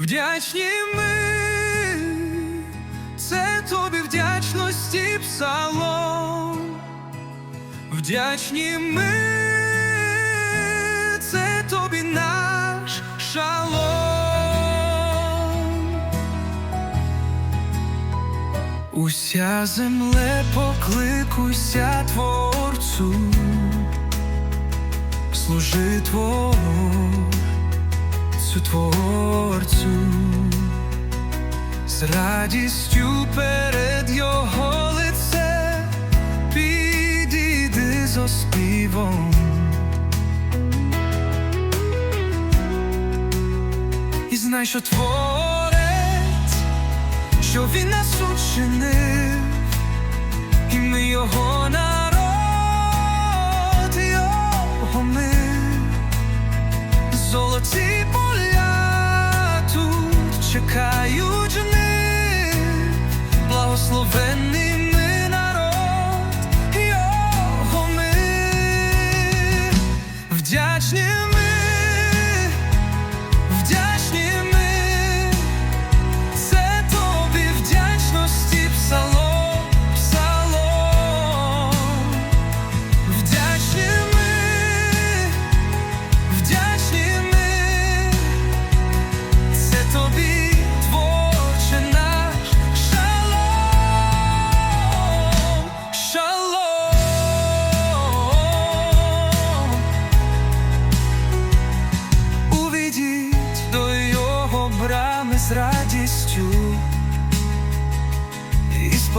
Вдячні ми, це тобі вдячності псалом. Вдячні ми, це тобі наш шалом. Уся земле покликуйся творцу, служи творцю, творцю, з радістю перед його лице підійди з оспівом. І знай, що творець, що він нас учинив, і ми його народ, вдячні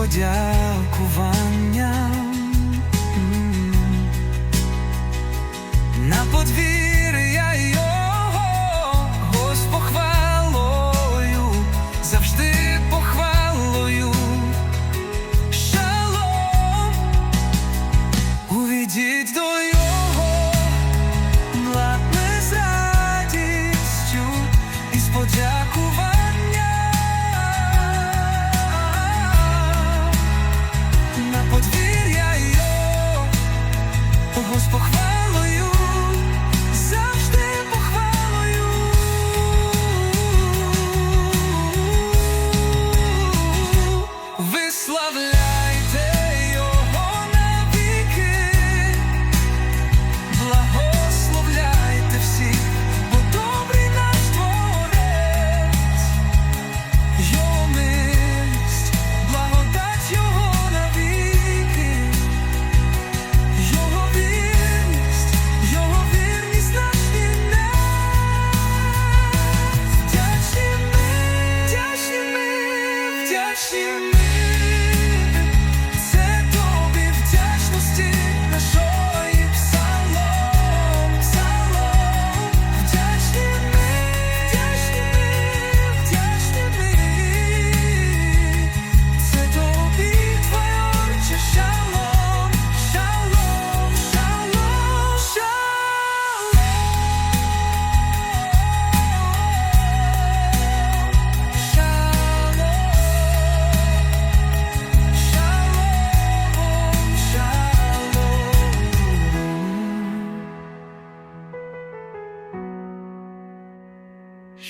подякуванням. На подвір'ї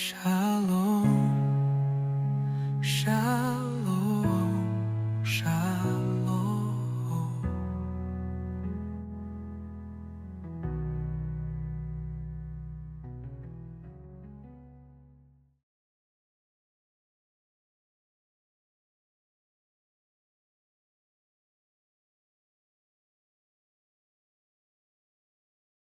shine.